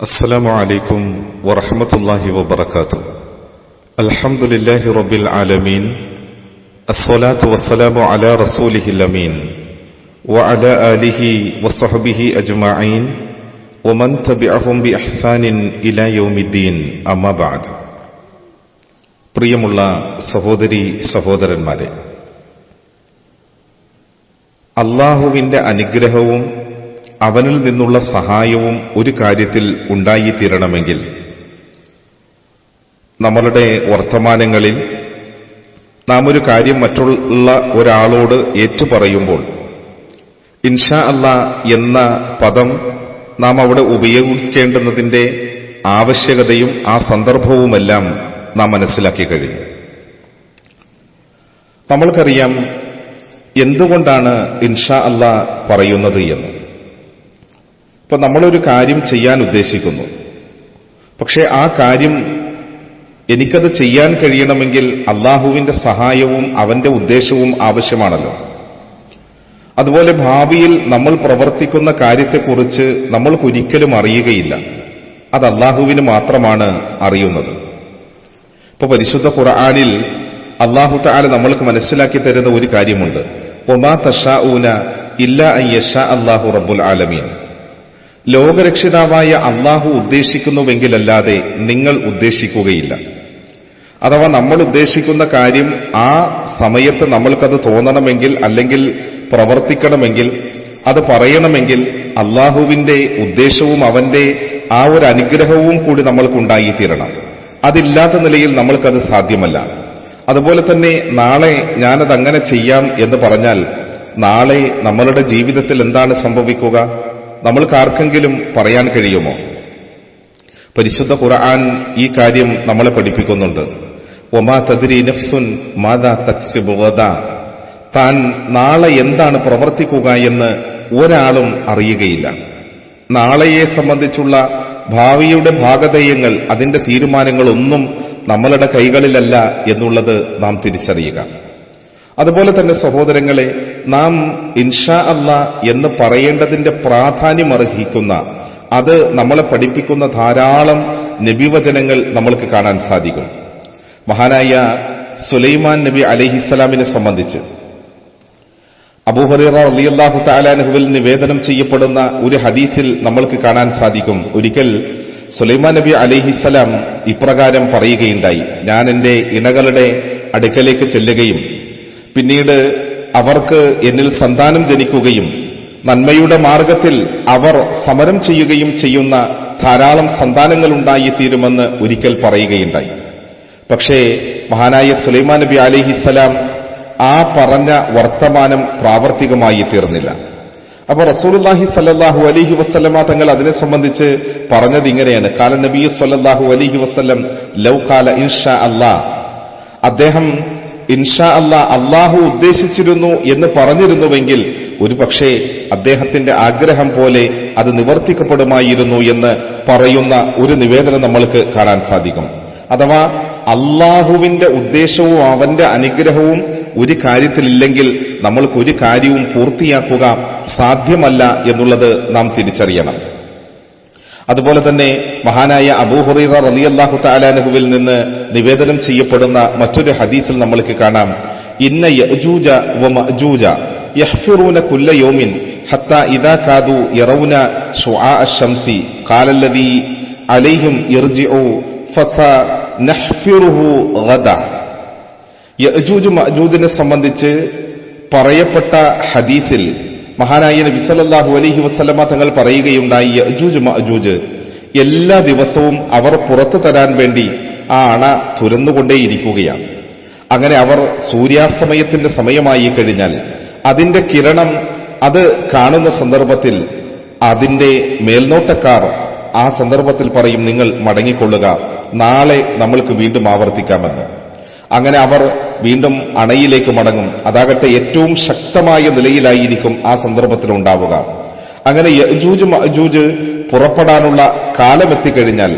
السلام عليكم ورحمة الله وبركاته الحمد لله رب العالمين الصلاة والسلام على رسوله الأمين وعلى آله وصحبه أجمعين ومن تبعهم بإحسان إلى يوم الدين أما بعد പ്രിയമുള്ള സഹോദരി സഹോദരന്മാരെ അള്ളാഹുവിന്റെ അനുഗ്രഹവും അവനിൽ നിന്നുള്ള സഹായവും ഒരു കാര്യത്തിൽ ഉണ്ടായിത്തീരണമെങ്കിൽ നമ്മളുടെ വർത്തമാനങ്ങളിൽ നാം ഒരു കാര്യം മറ്റുള്ള ഒരാളോട് ഏറ്റുപറയുമ്പോൾ ഇൻഷാ അല്ല എന്ന പദം നാം അവിടെ ഉപയോഗിക്കേണ്ടുന്നതിന്റെ ആവശ്യകതയും ആ സന്ദർഭവുമെല്ലാം നാം മനസ്സിലാക്കി കഴിഞ്ഞു. നമ്മൾക്കറിയാം എന്തുകൊണ്ടാണ് ഇൻഷാ അല്ല പറയുന്നത് എന്ന്. ഇപ്പൊ നമ്മളൊരു കാര്യം ചെയ്യാൻ ഉദ്ദേശിക്കുന്നു. പക്ഷേ ആ കാര്യം എനിക്കത് ചെയ്യാൻ കഴിയണമെങ്കിൽ അള്ളാഹുവിന്റെ സഹായവും അവന്റെ ഉദ്ദേശവും ആവശ്യമാണല്ലോ. അതുപോലെ ഭാവിയിൽ നമ്മൾ പ്രവർത്തിക്കുന്ന കാര്യത്തെക്കുറിച്ച് നമ്മൾക്കൊരിക്കലും അറിയുകയില്ല. അത് അള്ളാഹുവിന് മാത്രമാണ് അറിയുന്നത്. ഇപ്പൊ പരിശുദ്ധ ഖുർആാനിൽ അള്ളാഹു താല നമ്മൾക്ക് മനസ്സിലാക്കി തരുന്ന ഒരു കാര്യമുണ്ട്. ഒമാ തഷാ ഊന ഇല്ല അയ്യഷ അള്ളാഹു റബ്ബുൽ ആലമീൻ. ലോകരക്ഷിതാവായ അള്ളാഹു ഉദ്ദേശിക്കുന്നുവെങ്കിലല്ലാതെ നിങ്ങൾ ഉദ്ദേശിക്കുകയില്ല. അഥവാ നമ്മൾ ഉദ്ദേശിക്കുന്ന കാര്യം ആ സമയത്ത് നമ്മൾക്കത് തോന്നണമെങ്കിൽ അല്ലെങ്കിൽ പ്രവർത്തിക്കണമെങ്കിൽ അത് പറയണമെങ്കിൽ അള്ളാഹുവിന്റെ ഉദ്ദേശവും അവന്റെ ആ ഒരു അനുഗ്രഹവും കൂടി നമ്മൾക്കുണ്ടായി തീരണം അതില്ലാത്ത നിലയിൽ നമ്മൾക്കത് സാധ്യമല്ല. അതുപോലെ തന്നെ നാളെ ഞാനത് അങ്ങനെ ചെയ്യാം എന്ന് പറഞ്ഞാൽ നാളെ നമ്മളുടെ ജീവിതത്തിൽ എന്താണ് സംഭവിക്കുക? നമ്മൾക്ക് ആർക്കെങ്കിലും പറയാൻ കഴിയുമോ? പരിശുദ്ധ ഖുർആൻ ഈ കാര്യം നമ്മളെ പഠിപ്പിക്കുന്നുണ്ട്. ഒമാ തദ്രി നഫ്സുൻ മാതാ തക്സിബുവദ താൻ നാളെ എന്താണ് പ്രവർത്തിക്കുക എന്ന് ഒരാളും അറിയുകയില്ല. നാളെയെ സംബന്ധിച്ചുള്ള ഭാവിയുടെ ഭാഗധേയങ്ങൾ അതിന്റെ തീരുമാനങ്ങളൊന്നും നമ്മളുടെ കൈകളിലല്ല എന്നുള്ളത് നാം തിരിച്ചറിയുക. അതുപോലെ തന്നെ സഹോദരങ്ങളെ നാം ഇൻഷാ അല്ല എന്ന് പറയേണ്ടതിന്റെ പ്രാധാന്യം അർഹിക്കുന്ന അത് നമ്മളെ പഠിപ്പിക്കുന്ന ധാരാളം നബിവചനങ്ങൾ നമ്മൾക്ക് കാണാൻ സാധിക്കും. മഹാനായ സുലൈമാൻ നബി അലഹിസ്സലാമിനെ സംബന്ധിച്ച് അബൂഹറിറ അലിയല്ലാഹു താലാനഹുവിൽ നിവേദനം ചെയ്യപ്പെടുന്ന ഒരു ഹദീസിൽ നമ്മൾക്ക് കാണാൻ സാധിക്കും. ഒരിക്കൽ സുലൈമാൻ നബി അലിഹിസ്സലാം ഇപ്രകാരം പറയുകയുണ്ടായി. ഞാൻ എന്റെ ഇണകളുടെ അടുക്കലേക്ക് ചെല്ലുകയും പിന്നീട് അവർക്ക് എന്നിൽ സന്താനം ജനിക്കുകയും നന്മയുടെ മാർഗത്തിൽ അവർ സമരം ചെയ്യുകയും ചെയ്യുന്ന ധാരാളം സന്താനങ്ങളുണ്ടായി തീരുമെന്ന് ഒരിക്കൽ പറയുകയുണ്ടായി. പക്ഷേ മഹാനായ സുലൈമാൻ നബി അലിഹിസലാം ആ പറഞ്ഞ വർത്തമാനം പ്രാവർത്തികമായി തീർന്നില്ല. അപ്പൊ റസൂലുല്ലാഹി സല്ലാഹു അലഹി വസ്ലമ തങ്ങൾ അതിനെ സംബന്ധിച്ച് പറഞ്ഞത് ഇങ്ങനെയാണ്. കാല നബി സല്ലാഹു അലഹി വസ്ലം ലൗ കാല ഇൻഷ അല്ലാ അദ്ദേഹം ഇൻഷാ അല്ലാ അള്ളാഹു ഉദ്ദേശിച്ചിരുന്നു എന്ന് പറഞ്ഞിരുന്നുവെങ്കിൽ ഒരു പക്ഷേ അദ്ദേഹത്തിന്റെ ആഗ്രഹം പോലെ അത് നിവർത്തിക്കപ്പെടുമായിരുന്നു എന്ന് പറയുന്ന ഒരു നിവേദനം നമ്മൾക്ക് കാണാൻ സാധിക്കും. അഥവാ അള്ളാഹുവിന്റെ ഉദ്ദേശവും അവന്റെ അനുഗ്രഹവും ഒരു കാര്യത്തിലില്ലെങ്കിൽ നമ്മൾക്ക് ഒരു കാര്യവും പൂർത്തിയാക്കുക സാധ്യമല്ല എന്നുള്ളത് നാം തിരിച്ചറിയണം. അതുപോലെ തന്നെ മഹാനായ അബൂഹുറൈറ റലിയല്ലാഹു താലാനുഹുവിൽ നിന്ന് നിവേദനം ചെയ്യപ്പെടുന്ന മറ്റൊരു ഹദീസിൽ നമ്മൾക്ക് കാണാം. ഇന്ന യജൂജ വ മജൂജ യഹ്ഫുറൂന കുല്ല യൗമിൻ ഹത്ത ഇദാ കാദു യറൗന ശുആ അശംസി ഖാലല്ലദീ അലൈഹിം ഇർജിഉ ഫസ നഹ്ഫിറുഹു ഗദ. യജൂജ് മജൂജിനെ സംബന്ധിച്ച് പറയപ്പെട്ട ഹദീസിൽ മഹാനായ നബി സല്ലല്ലാഹു അലൈഹി വസല്ലമ തങ്ങൾ പറയുകയുണ്ടായി അജൂജ് മഅജൂജ് എല്ലാ ദിവസവും അവർ പുറത്തു തരാൻ വേണ്ടി ആ അണ തുരന്നുകൊണ്ടേയിരിക്കുകയാണ്. അങ്ങനെ അവർ സൂര്യാസ്തമയത്തിന്റെ സമയമായി കഴിഞ്ഞാൽ അതിന്റെ കിരണം അത് കാണുന്ന സന്ദർഭത്തിൽ അതിന്റെ മേൽനോട്ടക്കാർ ആ സന്ദർഭത്തിൽ പറയും നിങ്ങൾ മടങ്ങിക്കൊള്ളുക നാളെ നമ്മൾക്ക് വീണ്ടും ആവർത്തിക്കാമെന്ന്. അങ്ങനെ അവർ വീണ്ടും അണയിലേക്ക് മടങ്ങും. അതാകട്ടെ ഏറ്റവും ശക്തമായ നിലയിലായിരിക്കും ആ സന്ദർഭത്തിൽ ഉണ്ടാവുക. അങ്ങനെ യജൂജ് മജൂജ് പുറപ്പെടാനുള്ള കാലമെത്തിക്കഴിഞ്ഞാൽ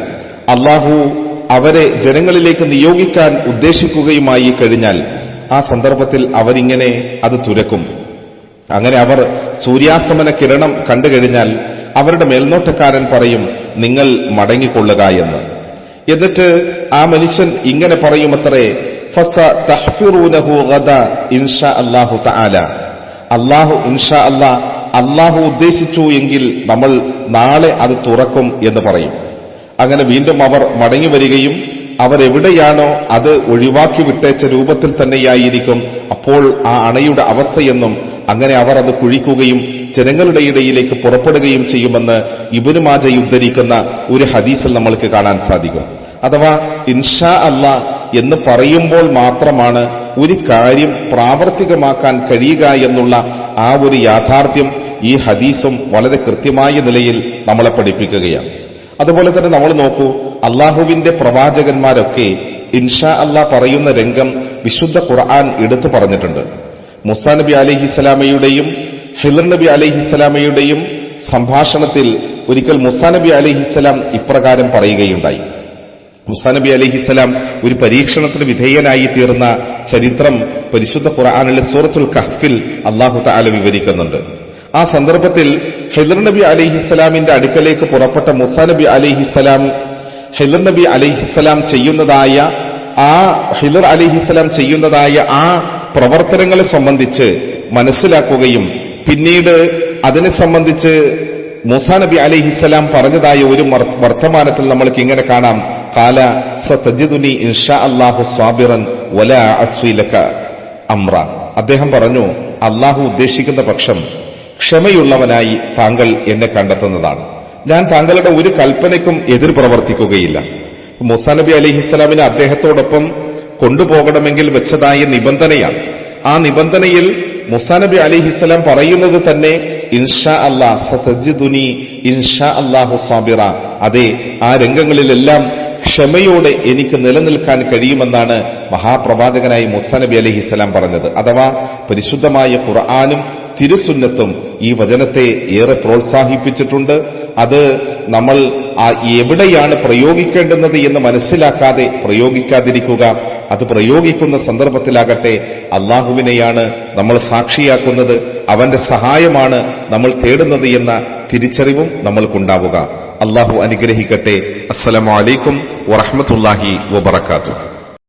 അള്ളാഹു അവരെ ജനങ്ങളിലേക്ക് നിയോഗിക്കാൻ ഉദ്ദേശിക്കുകയുമായി കഴിഞ്ഞാൽ ആ സന്ദർഭത്തിൽ അവരിങ്ങനെ അത് തുരക്കും. അങ്ങനെ അവർ സൂര്യാസ്തമന കിരണം കണ്ടു കഴിഞ്ഞാൽ അവരുടെ മേൽനോട്ടക്കാരൻ പറയും നിങ്ങൾ മടങ്ങിക്കൊള്ളുക എന്ന്. എന്നിട്ട് ആ മനുഷ്യൻ ഇങ്ങനെ പറയുമത്രേ തഹ്ഫിറൂനഹു ഗദ ഇൻഷാ അല്ലാ അല്ലാഹു ഉദ്ദേശിച്ചു എങ്കിൽ നമ്മൾ നാളെ അത് തുറക്കും എന്ന് പറയും. അങ്ങനെ വീണ്ടും അവർ മടങ്ങി വരികയും അവരെവിടെയാണോ അത് ഒഴിവാക്കി വിട്ടേച്ച രൂപത്തിൽ തന്നെയായിരിക്കും അപ്പോൾ ആ അണയുടെ അവസ്ഥയെന്നും അങ്ങനെ അവർ അത് കുഴിക്കുകയും ജനങ്ങളുടെ ഇടയിലേക്ക് പുറപ്പെടുകയും ചെയ്യുമെന്ന് ഇബുനു മാജ ഉദ്ധരിക്കുന്ന ഒരു ഹദീസിൽ നമ്മൾക്ക് കാണാൻ സാധിക്കും. അഥവാ ഇൻഷാ അല്ല എന്ന് പറയുമ്പോൾ മാത്രമാണ് ഒരു കാര്യം പ്രാവർത്തികമാക്കാൻ കഴിയുക എന്നുള്ള ആ ഒരു യാഥാർത്ഥ്യം ഈ ഹദീസും വളരെ കൃത്യമായ നിലയിൽ നമ്മളെ പഠിപ്പിക്കുകയാണ്. അതുപോലെ തന്നെ നമ്മൾ നോക്കൂ അള്ളാഹുവിന്റെ പ്രവാചകന്മാരൊക്കെ ഇൻഷാ അല്ലാ പറയുന്ന രംഗം വിശുദ്ധ ഖുർആൻ എടുത്തു പറഞ്ഞിട്ടുണ്ട്. മുസാ നബി അലഹിസ്സലാമയുടെയും ഹിലർ നബി അലഹിസ്സലാമയുടെയും സംഭാഷണത്തിൽ ഒരിക്കൽ മുസാ നബി അലഹിസ്സലാം ഇപ്രകാരം പറയുകയുണ്ടായി. മുസാ നബി അലഹിസ്സലാം ഒരു പരീക്ഷണത്തിന് വിധേയനായി തീർന്ന ചരിത്രം പരിശുദ്ധ ഖുർആാനിലെ സൂറത്തുൽ കഹ്ഫിൽ അള്ളാഹു താല വിവരിക്കുന്നുണ്ട്. ആ സന്ദർഭത്തിൽ ഹെദർ നബി അലിഹിസ്സലാമിന്റെ അടുക്കലേക്ക് പുറപ്പെട്ട മുസാ നബി അലിഹിസ്സലാം ഹെദർ നബി അലിഹിസ്സലാം ചെയ്യുന്നതായ ആ ഹിദർ അലിഹിസ്സലാം ചെയ്യുന്നതായ ആ പ്രവർത്തനങ്ങളെ സംബന്ധിച്ച് മനസ്സിലാക്കുകയും പിന്നീട് അതിനെ സംബന്ധിച്ച് മൂസാ നബി അലിഹിസ്സലാം പറഞ്ഞതായ ഒരു വർത്തമാനത്തിൽ നമ്മൾക്ക് ഇങ്ങനെ കാണാം. കാല സജിദുനി ഇൻഷാ അല്ലാഹു സ്വാബിറൻ വല അസ്വീലക അമ്ര അദ്ദേഹം പറഞ്ഞു അള്ളാഹു ഉദ്ദേശിക്കുന്ന പക്ഷം ക്ഷമയുള്ളവനായി താങ്കൾ എന്നെ കണ്ടെത്തുന്നതാണ്. ഞാൻ താങ്കളുടെ ഒരു കൽപ്പനയ്ക്കും എതിർ പ്രവർത്തിക്കുകയില്ല. മുസാ നബി അലിഹിസ്സലാമിനെ അദ്ദേഹത്തോടൊപ്പം കൊണ്ടുപോകണമെങ്കിൽ വെച്ചതായ നിബന്ധനയാണ്. ആ നിബന്ധനയിൽ മുസാ നബി അലിഹിസ്സലാം പറയുന്നത് തന്നെ ഇൻഷാ അല്ലാ സതജിദുനി ഇൻഷാ അല്ലാഹു സ്വാബിറ അതെ ആ രംഗങ്ങളിലെല്ലാം ക്ഷമയോടെ എനിക്ക് നിലനിൽക്കാൻ കഴിയുമെന്നാണ് മഹാപ്രവാചകനായി മുസ്സനബി നബി അലഹിസ്സലാം പറഞ്ഞത്. അഥവാ പരിശുദ്ധമായ ഖുർആാനും തിരുസുന്നത്തും ഈ വചനത്തെ ഏറെ പ്രോത്സാഹിപ്പിച്ചിട്ടുണ്ട്. അത് നമ്മൾ എവിടെയാണ് പ്രയോഗിക്കേണ്ടുന്നത് എന്ന് മനസ്സിലാക്കാതെ പ്രയോഗിക്കാതിരിക്കുക അത് പ്രയോഗിക്കുന്ന സന്ദർഭത്തിലാകട്ടെ അള്ളാഹുവിനെയാണ് നമ്മൾ സാക്ഷിയാക്കുന്നത് അവന്റെ സഹായമാണ് നമ്മൾ തേടുന്നത് എന്ന തിരിച്ചറിവും നമ്മൾക്കുണ്ടാവുക. അള്ളാഹു അനുഗ്രഹിക്കട്ടെ. അസ്സലാമലൈക്കും വറഹമത്തല്ലാഹി വബർക്കാത്തു